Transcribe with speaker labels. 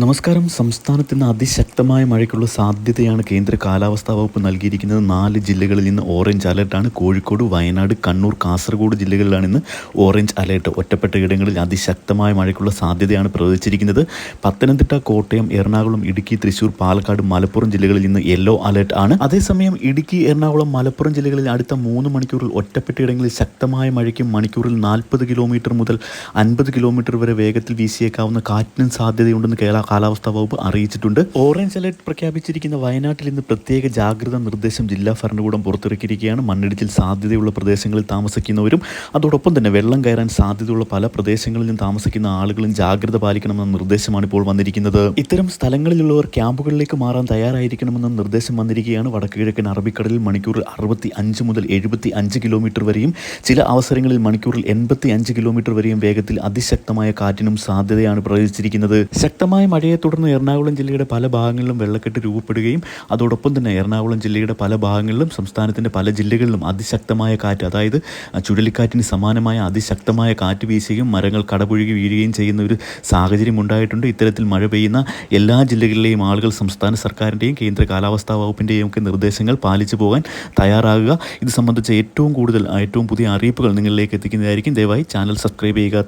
Speaker 1: നമസ്കാരം. സംസ്ഥാനത്ത് ഇന്ന് അതിശക്തമായ മഴയ്ക്കുള്ള സാധ്യതയാണ് കേന്ദ്ര കാലാവസ്ഥാ വകുപ്പ് നൽകിയിരിക്കുന്നത്. നാല് ജില്ലകളിൽ നിന്ന് ഓറഞ്ച് അലർട്ടാണ് കോഴിക്കോട് വയനാട് കണ്ണൂർ കാസർഗോഡ് ജില്ലകളിലാണ് ഇന്ന് ഓറഞ്ച് അലേർട്ട്. ഒറ്റപ്പെട്ട ഇടങ്ങളിൽ അതിശക്തമായ മഴയ്ക്കുള്ള സാധ്യതയാണ് പ്രവചിച്ചിരിക്കുന്നത്. പത്തനംതിട്ട കോട്ടയം എറണാകുളം ഇടുക്കി തൃശൂർ പാലക്കാട് മലപ്പുറം ജില്ലകളിൽ നിന്ന് യെല്ലോ അലേർട്ട് ആണ്. അതേസമയം ഇടുക്കി എറണാകുളം മലപ്പുറം ജില്ലകളിൽ അടുത്ത മൂന്ന് മണിക്കൂറിൽ ഒറ്റപ്പെട്ട ഇടങ്ങളിൽ ശക്തമായ മഴയ്ക്കും മണിക്കൂറിൽ നാൽപ്പത് കിലോമീറ്റർ മുതൽ അൻപത് കിലോമീറ്റർ വരെ വേഗത്തിൽ വീശിയേക്കാവുന്ന കാറ്റിനും സാധ്യതയുണ്ടെന്ന് കേരള കാലാവസ്ഥാ വകുപ്പ് അറിയിച്ചിട്ടുണ്ട്. ഓറഞ്ച് അലർട്ട് പ്രഖ്യാപിച്ചിരിക്കുന്ന വയനാട്ടിൽ ഇന്ന് പ്രത്യേക ജാഗ്രതാ നിർദ്ദേശം ജില്ലാ ഭരണകൂടം പുറത്തിറക്കിയിരിക്കുകയാണ്. മണ്ണിടിച്ചിൽ സാധ്യതയുള്ള പ്രദേശങ്ങളിൽ താമസിക്കുന്നവരും അതോടൊപ്പം തന്നെ വെള്ളം കയറാൻ സാധ്യതയുള്ള പല പ്രദേശങ്ങളിൽ നിന്ന് താമസിക്കുന്ന ആളുകളും ജാഗ്രത പാലിക്കണമെന്ന നിർദ്ദേശമാണ് ഇപ്പോൾ വന്നിരിക്കുന്നത്. ഇത്തരം സ്ഥലങ്ങളിലുള്ളവർ ക്യാമ്പുകളിലേക്ക് മാറാൻ തയ്യാറായിരിക്കണമെന്ന നിർദ്ദേശം വന്നിരിക്കുകയാണ്. വടക്കുകിഴക്കൻ അറബിക്കടലിൽ മണിക്കൂറിൽ അറുപത്തി അഞ്ച് മുതൽ എഴുപത്തി അഞ്ച് കിലോമീറ്റർ വരെയും ചില അവസരങ്ങളിൽ മണിക്കൂറിൽ എൺപത്തി അഞ്ച് കിലോമീറ്റർ വരെയും വേഗത്തിൽ അതിശക്തമായ കാറ്റിനും സാധ്യതയാണ് പ്രവചിച്ചിരിക്കുന്നത്. ശക്തമായ മഴയെ തുടർന്ന് എറണാകുളം ജില്ലയുടെ പല ഭാഗങ്ങളിലും വെള്ളക്കെട്ട് രൂപപ്പെടുകയും അതോടൊപ്പം തന്നെ എറണാകുളം ജില്ലയുടെ പല ഭാഗങ്ങളിലും സംസ്ഥാനത്തിന്റെ പല ജില്ലകളിലും അതിശക്തമായ കാറ്റ് അതായത് ചുഴലിക്കാറ്റിന് സമാനമായ അതിശക്തമായ കാറ്റ് വീശുകയും മരങ്ങൾ കടപുഴുകി വീഴുകയും ചെയ്യുന്ന ഒരു സാഹചര്യം ഉണ്ടായിട്ടുണ്ട്. ഇത്തരത്തിൽ മഴ പെയ്യുന്ന എല്ലാ ജില്ലകളിലെയും ആളുകൾ സംസ്ഥാന സർക്കാരിന്റെയും കേന്ദ്ര കാലാവസ്ഥാ വകുപ്പിന്റെയും ഒക്കെ നിർദ്ദേശങ്ങൾ പാലിച്ചു പോകാൻ തയ്യാറാകുക. ഇത് സംബന്ധിച്ച ഏറ്റവും കൂടുതൽ ഏറ്റവും പുതിയ അറിയിപ്പുകൾ നിങ്ങളിലേക്ക് എത്തിക്കുന്നതായിരിക്കും. ദയവായി ചാനൽ സബ്സ്ക്രൈബ് ചെയ്യുക.